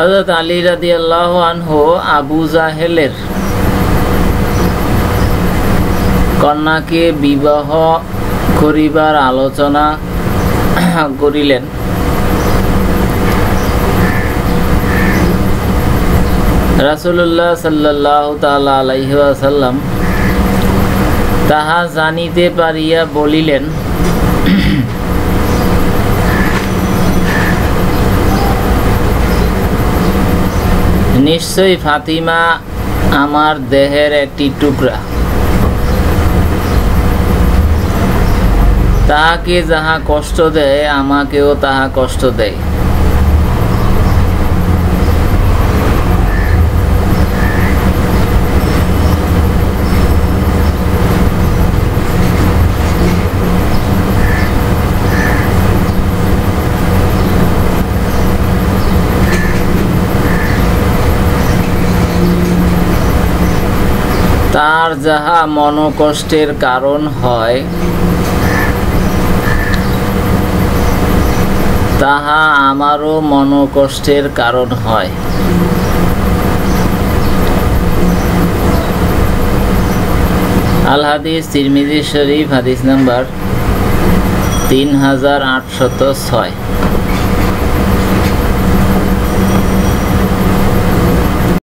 হজরত আলী রাদি আল্লাহ আবু জাহেলের কন্যাকে বিবাহ করিবার আলোচনা করিলেন। রাসুল্লাহ সাল্লাহ তালা আলাইসাল্লাম তাহা জানিতে পারিয়া বলিলেন নিশ্চয়ই ফাতিমা আমার দেহের একটি টুকরা। তাহাকে যাহা কষ্ট দেয় আমাকেও তাহা কষ্ট দেয়। তার যাহা মনকষ্টের কারণ হয়, তাহা আমারও মনকষ্টের কারণ হয়। আল হাদিস তিরমিজি শরীফ, হাদিস নাম্বার তিন হাজার আটশত ছয়।